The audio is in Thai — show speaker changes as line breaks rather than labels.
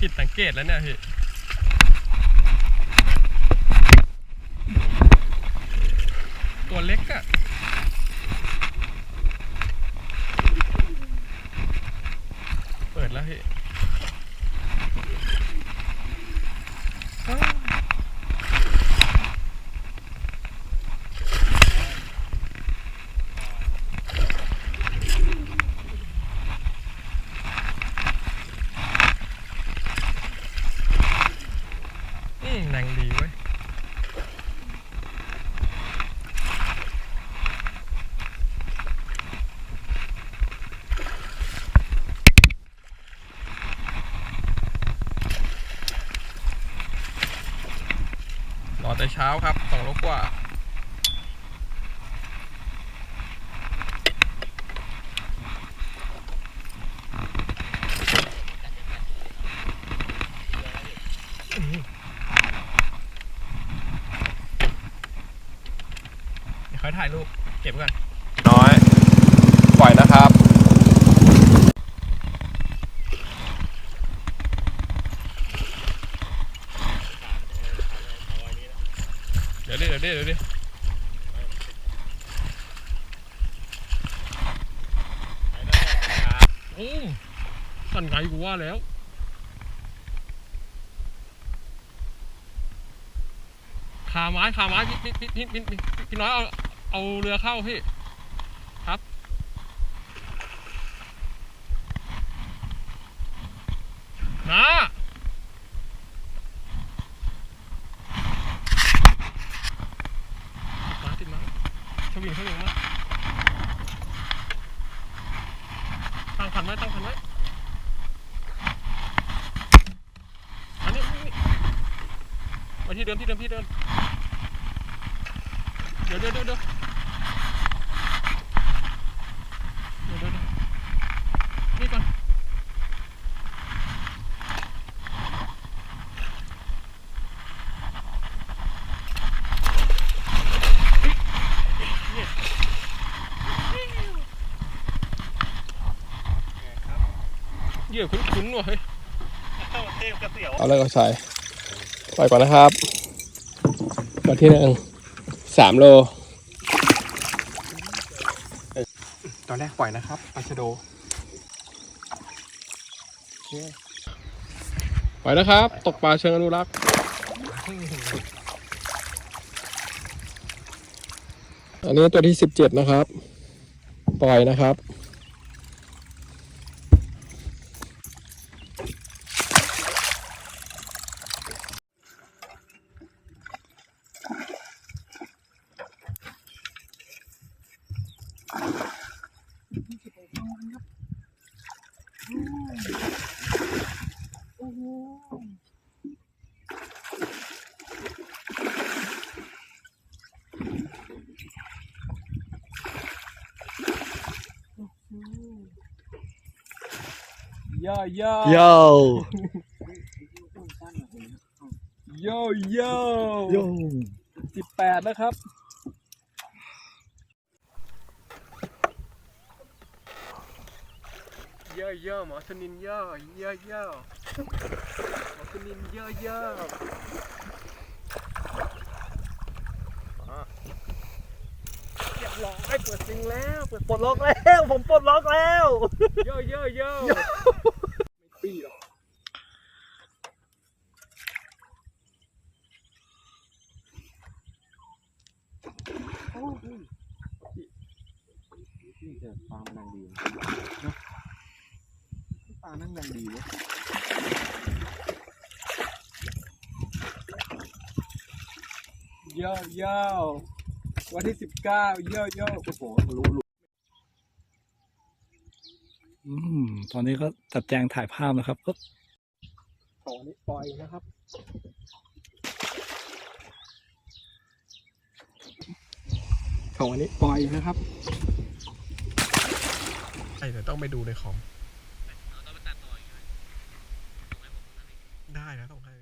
ผิดสังเกตแล้วเนี่ยพี่ตัวเล็กอะเปิดแล้วพี่อ้าวอืมแรงดีเว้ย รอ แต่เช้าครับสองโลกว่าเดี๋ยวค่อยถ่ายรูปเก็บก่อน น้อย ปล่อยนะครับ เดี๋ยวดิเดี๋ยวดิเดี๋ยวดิ โอ้สั่นไงกูว่าแล้ว ขาไม้ขาไม้พี่พี่พี่พี่พี่พี่น้อยเอาเอาเรือเข้าพี่ครับนะติดมาติดมาสวิงสวิงมาตั้ งคันไว้ตั้งคันไว้อันนี้นี่มาที่เดิมที่เดิมที่เดิมเดี๋ยวเดี๋ยวเดี๋ยวเดี๋ยวเดี๋ยวเดี๋ยวเดี๋ยวนี่ก่อน เหยื่อคุ้นๆว่ะเฮ้ย
เทพกระเสียว
เอาเลยก็ใส่ปล่อยก่อนนะครับตัวที่หนึ่งสามโล ตอนแรกปล่อยนะครับปลาชะโดโอเคปล่อยนะครับ ตกปลาเชิงอนุรักษ์อันนี้ตัวที่สิบเจ็ดนะครับ ปล่อยนะครับ ย่อย่อ
โย่
โย่โย่
โย่
สิบแปดนะครับ เย่อเย่อหมอชนินเย่อเย่อเย่อหมอชนินเย่อเย่อมาเรียบร้อยเปิดซิงแล้วเปิด
ปลดล็อกแล้วผมปลดล็อกแล้ว
เย่อเย่อเย่อไม่ปี้หรอก
นี่เจอปลามันดังดีปลานั่งดังดีเว้ย
เย่อเย่อวันที่สิบเก้าเย่อเย่อ
โอ้โหรู้รู้อืมตอนนี้ก็จัดแจงถ่ายภาพนะครับก็
ของอันนี้ปล่อยนะครับ ของอันนี้ปล่อยนะครับ ใช่เดี๋ยวต้องไปดูในคอม นะต้องให้